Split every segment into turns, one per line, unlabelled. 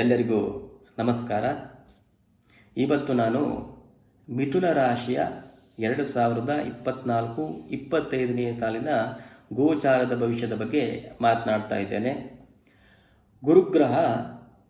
ಎಲ್ಲರಿಗೂ ನಮಸ್ಕಾರ. ಇವತ್ತು ನಾನು ಮಿಥುನ ರಾಶಿಯ ಎರಡು ಸಾವಿರದ ಇಪ್ಪತ್ನಾಲ್ಕು ಇಪ್ಪತ್ತೈದನೇ ಸಾಲಿನ ಗೋಚಾರದ ಭವಿಷ್ಯದ ಬಗ್ಗೆ ಮಾತನಾಡ್ತಾ ಇದ್ದೇನೆ. ಗುರುಗ್ರಹ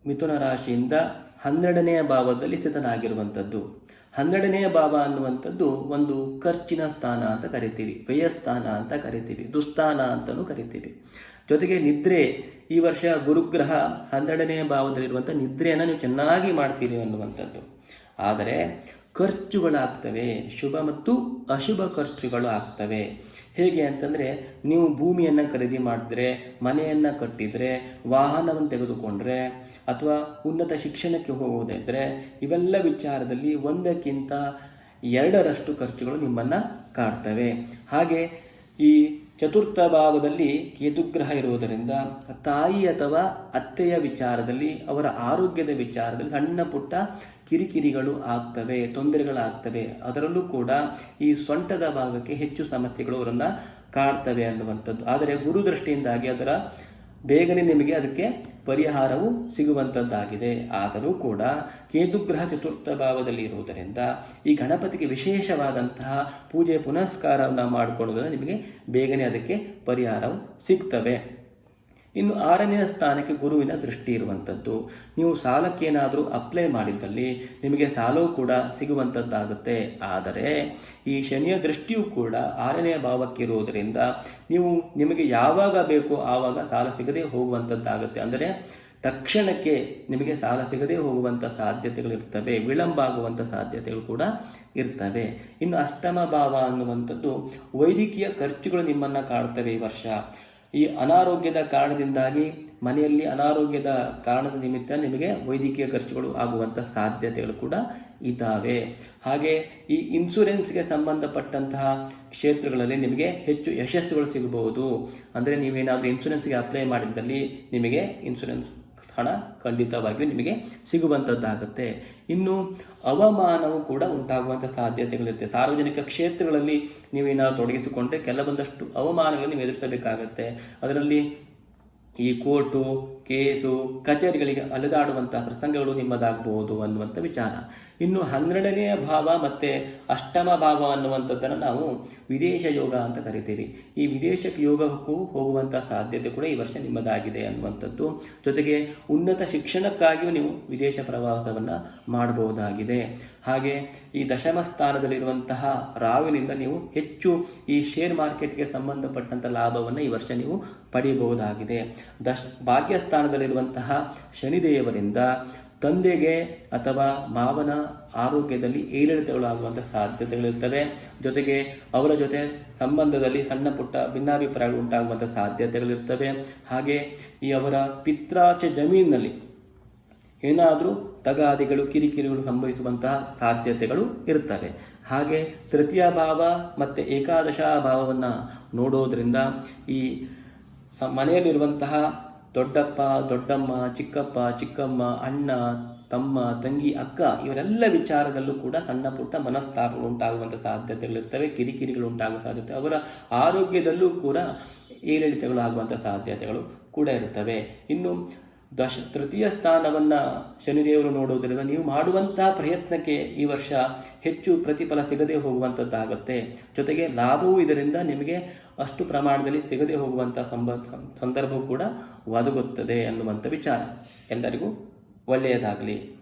ಮಿಥುನ ರಾಶಿಯಿಂದ ಹನ್ನೆರಡನೆಯ ಭಾವದಲ್ಲಿ ಸ್ಥಿತನಾಗಿರುವಂಥದ್ದು. ಹನ್ನೆರಡನೆಯ ಭಾವ ಅನ್ನುವಂಥದ್ದು ಒಂದು ಖರ್ಚಿನ ಸ್ಥಾನ ಅಂತ ಕರಿತೀವಿ ವ್ಯಯಸ್ಥಾನ ಅಂತ ಕರಿತೀವಿ, ದುಸ್ಥಾನ ಅಂತಲೂ ಕರಿತೀವಿ. ಜೊತೆಗೆ ನಿದ್ರೆ, ಈ ವರ್ಷ ಗುರುಗ್ರಹ ಹನ್ನೆರಡನೇ ಭಾವದಲ್ಲಿರುವಂಥ ನಿದ್ರೆಯನ್ನು ನೀವು ಚೆನ್ನಾಗಿ ಮಾಡ್ತೀರಿ ಅನ್ನುವಂಥದ್ದು. ಆದರೆ ಖರ್ಚುಗಳಾಗ್ತವೆ. ಶುಭ ಮತ್ತು ಅಶುಭ ಖರ್ಚುಗಳು ಆಗ್ತವೆ. ಹೇಗೆ ಅಂತಂದರೆ, ನೀವು ಭೂಮಿಯನ್ನು ಖರೀದಿ ಮಾಡಿದ್ರೆ, ಮನೆಯನ್ನು ಕಟ್ಟಿದರೆ, ವಾಹನವನ್ನು ತೆಗೆದುಕೊಂಡ್ರೆ, ಅಥವಾ ಉನ್ನತ ಶಿಕ್ಷಣಕ್ಕೆ ಹೋಗುವುದಿದ್ರೆ ಇವೆಲ್ಲ ವಿಚಾರದಲ್ಲಿ ಒಂದಕ್ಕಿಂತ ಎರಡರಷ್ಟು ಖರ್ಚುಗಳು ನಿಮ್ಮನ್ನು ಕಾಡ್ತವೆ. ಹಾಗೆ ಈ ಚತುರ್ಥ ಭಾವದಲ್ಲಿ ಕೇತುಗ್ರಹ ಇರುವುದರಿಂದ ತಾಯಿ ಅಥವಾ ಅತ್ತೆಯ ವಿಚಾರದಲ್ಲಿ, ಅವರ ಆರೋಗ್ಯದ ವಿಚಾರದಲ್ಲಿ ಸಣ್ಣ ಪುಟ್ಟ ಕಿರಿಕಿರಿಗಳು ಆಗ್ತವೆ, ತೊಂದರೆಗಳಾಗ್ತವೆ. ಅದರಲ್ಲೂ ಕೂಡ ಈ ಸೊಂಟದ ಭಾಗಕ್ಕೆ ಹೆಚ್ಚು ಸಮಸ್ಯೆಗಳು ಅವರನ್ನು ಕಾಡ್ತವೆ ಅನ್ನುವಂಥದ್ದು. ಆದರೆ ಗುರು ದೃಷ್ಟಿಯಿಂದಾಗಿ ಅದರ ಬೇಗನೆ ನಿಮಗೆ ಅದಕ್ಕೆ ಪರಿಹಾರವು ಸಿಗುವಂಥದ್ದಾಗಿದೆ ಆದರೂ ಕೂಡ ಕೇತುಗ್ರಹ ಚತುರ್ಥ ಭಾವದಲ್ಲಿ ಇರುವುದರಿಂದ ಈ ಗಣಪತಿಗೆ ವಿಶೇಷವಾದಂತಹ ಪೂಜೆ ಪುನಸ್ಕಾರವನ್ನು ಮಾಡಿಕೊಳ್ಳುವುದರಿಂದ ನಿಮಗೆ ಬೇಗನೆ ಅದಕ್ಕೆ ಪರಿಹಾರವು ಸಿಗ್ತವೆ. ಇನ್ನು ಆರನೆಯ ಸ್ಥಾನಕ್ಕೆ ಗುರುವಿನ ದೃಷ್ಟಿ ಇರುವಂಥದ್ದು. ನೀವು ಸಾಲಕ್ಕೇನಾದರೂ ಅಪ್ಲೈ ಮಾಡಿದ್ದಲ್ಲಿ ನಿಮಗೆ ಸಾಲವೂ ಕೂಡ ಸಿಗುವಂಥದ್ದಾಗುತ್ತೆ. ಆದರೆ ಈ ಶನಿಯ ದೃಷ್ಟಿಯೂ ಕೂಡ ಆರನೆಯ ಭಾವಕ್ಕೆ ಇರುವುದರಿಂದ ನೀವು ನಿಮಗೆ ಯಾವಾಗ ಬೇಕೋ ಆವಾಗ ಸಾಲ ಸಿಗದೆ ಹೋಗುವಂಥದ್ದಾಗುತ್ತೆ. ಅಂದರೆ ತಕ್ಷಣಕ್ಕೆ ನಿಮಗೆ ಸಾಲ ಸಿಗದೆ ಹೋಗುವಂಥ ಸಾಧ್ಯತೆಗಳಿರ್ತವೆ ವಿಳಂಬ ಆಗುವಂಥ ಸಾಧ್ಯತೆಗಳು ಕೂಡ ಇರ್ತವೆ. ಇನ್ನು ಅಷ್ಟಮ ಭಾವ ಅನ್ನುವಂಥದ್ದು ವೈದ್ಯಕೀಯ ಖರ್ಚುಗಳು ನಿಮ್ಮನ್ನು ಕಾಡ್ತವೆ ಈ ವರ್ಷ. ಈ ಅನಾರೋಗ್ಯದ ಕಾರಣದಿಂದಾಗಿ ಮನೆಯಲ್ಲಿ ಅನಾರೋಗ್ಯದ ಕಾರಣದ ನಿಮಿತ್ತ ನಿಮಗೆ ವೈದ್ಯಕೀಯ ಖರ್ಚುಗಳು ಆಗುವಂಥ ಸಾಧ್ಯತೆಗಳು ಕೂಡ ಇದ್ದಾವೆ. ಹಾಗೆ ಈ ಇನ್ಸೂರೆನ್ಸ್ಗೆ ಸಂಬಂಧಪಟ್ಟಂತಹ ಕ್ಷೇತ್ರಗಳಲ್ಲಿ ನಿಮಗೆ ಹೆಚ್ಚು ಯಶಸ್ಸುಗಳು ಸಿಗಬಹುದು. ಅಂದರೆ ನೀವೇನಾದರೂ ಇನ್ಸೂರೆನ್ಸ್ಗೆ ಅಪ್ಲೈ ಮಾಡಿದ್ದಲ್ಲಿ ನಿಮಗೆ ಇನ್ಶೂರೆನ್ಸ್ ಹಣ ಖಂಡಿತವಾಗಿಯೂ ನಿಮಗೆ ಸಿಗುವಂಥದ್ದಾಗುತ್ತೆ ಇನ್ನು ಅವಮಾನವು ಕೂಡ ಉಂಟಾಗುವಂಥ ಸಾಧ್ಯತೆಗಳಿರುತ್ತೆ. ಸಾರ್ವಜನಿಕ ಕ್ಷೇತ್ರಗಳಲ್ಲಿ ನೀವೇನಾದ್ರು ತೊಡಗಿಸಿಕೊಂಡ್ರೆ ಕೆಲವೊಂದಷ್ಟು ಅವಮಾನಗಳನ್ನು ನೀವು ಎದುರಿಸಬೇಕಾಗತ್ತೆ. ಅದರಲ್ಲಿ ಈ ಕೋರ್ಟು, ಕೇಸು, ಕಚೇರಿಗಳಿಗೆ ಅಲೆದಾಡುವಂತಹ ಪ್ರಸಂಗಗಳು ನಿಮ್ಮದಾಗಬಹುದು ಅನ್ನುವಂಥ ವಿಚಾರ. ಇನ್ನು ಹನ್ನೆರಡನೆಯ ಭಾವ ಮತ್ತು ಅಷ್ಟಮ ಭಾವ ಅನ್ನುವಂಥದ್ದನ್ನು ನಾವು ವಿದೇಶ ಯೋಗ ಅಂತ ಕರಿತೀವಿ. ಈ ವಿದೇಶ ಯೋಗಕ್ಕೂ ಹೋಗುವಂಥ ಸಾಧ್ಯತೆ ಕೂಡ ಈ ವರ್ಷ ನಿಮ್ಮದಾಗಿದೆ ಅನ್ನುವಂಥದ್ದು. ಜೊತೆಗೆ ಉನ್ನತ ಶಿಕ್ಷಣಕ್ಕಾಗಿಯೂ ನೀವು ವಿದೇಶ ಪ್ರವಾಸವನ್ನು ಮಾಡಬಹುದಾಗಿದೆ. ಹಾಗೆ ಈ ದಶಮ ಸ್ಥಾನದಲ್ಲಿರುವಂತಹ ರಾವಿನಿಂದ ನೀವು ಹೆಚ್ಚು ಈ ಶೇರ್ ಮಾರ್ಕೆಟ್ಗೆ ಸಂಬಂಧಪಟ್ಟಂಥ ಲಾಭವನ್ನು ಈ ವರ್ಷ ನೀವು ಪಡೆಯಬಹುದಾಗಿದೆ ದಶ್ ಭಾಗ್ಯಸ್ಥಾನದಲ್ಲಿರುವಂತಹ ಶನಿದೇವರಿಂದ ತಂದೆಗೆ ಅಥವಾ ಮಾವನ ಆರೋಗ್ಯದಲ್ಲಿ ಏರಿಳಿತಗಳಾಗುವಂಥ ಸಾಧ್ಯತೆಗಳಿರ್ತವೆ ಜೊತೆಗೆ ಅವರ ಜೊತೆ ಸಂಬಂಧದಲ್ಲಿ ಸಣ್ಣ ಪುಟ್ಟ ಭಿನ್ನಾಭಿಪ್ರಾಯಗಳು ಉಂಟಾಗುವಂಥ ಸಾಧ್ಯತೆಗಳಿರ್ತವೆ ಹಾಗೆ ಈ ಅವರ ಪಿತ್ರಾರ್ಚ ಜಮೀನಿನಲ್ಲಿ ಏನಾದರೂ ತಗಾದಿಗಳು, ಕಿರಿಕಿರಿಗಳು ಸಂಭವಿಸುವಂತಹ ಸಾಧ್ಯತೆಗಳು ಇರ್ತವೆ ಹಾಗೆ ತೃತೀಯ ಭಾವ ಮತ್ತು ಏಕಾದಶ ಭಾವವನ್ನು ನೋಡೋದರಿಂದ ಈ ಸ, ಮನೆಯಲ್ಲಿರುವಂತಹ ದೊಡ್ಡಪ್ಪ, ದೊಡ್ಡಮ್ಮ, ಚಿಕ್ಕಪ್ಪ, ಚಿಕ್ಕಮ್ಮ, ಅಣ್ಣ, ತಮ್ಮ, ತಂಗಿ, ಅಕ್ಕ ಇವರೆಲ್ಲ ವಿಚಾರದಲ್ಲೂ ಕೂಡ ಸಣ್ಣ ಪುಟ್ಟ ಮನಸ್ತಾಪಗಳು ಉಂಟಾಗುವಂಥ ಸಾಧ್ಯತೆಗಳಿರ್ತವೆ, ಕಿರಿಕಿರಿಗಳು ಉಂಟಾಗುವ ಸಾಧ್ಯತೆ, ಅವರ ಆರೋಗ್ಯದಲ್ಲೂ ಕೂಡ ಏರಿಳಿತಗಳು ಆಗುವಂಥ ಸಾಧ್ಯತೆಗಳು ಕೂಡ ಇರುತ್ತವೆ. ಇನ್ನು ದಶ ತೃತೀಯ ಸ್ಥಾನವನ್ನು ಶನಿದೇವರು ನೋಡುವುದರಿಂದ ನೀವು ಮಾಡುವಂತಹ ಪ್ರಯತ್ನಕ್ಕೆ ಈ ವರ್ಷ ಹೆಚ್ಚು ಪ್ರತಿಫಲ ಸಿಗದೆ ಹೋಗುವಂಥದ್ದಾಗುತ್ತೆ ಜೊತೆಗೆ ಲಾಭವೂ ಇದರಿಂದ ನಿಮಗೆ ಅಷ್ಟು ಪ್ರಮಾಣದಲ್ಲಿ ಸಿಗದೆ ಹೋಗುವಂಥ ಸಂಬ, ಸಂದರ್ಭವೂ ಕೂಡ ಒದಗುತ್ತದೆ ಅನ್ನುವಂಥ ವಿಚಾರ. ಎಲ್ಲರಿಗೂ ಒಳ್ಳೆಯದಾಗಲಿ.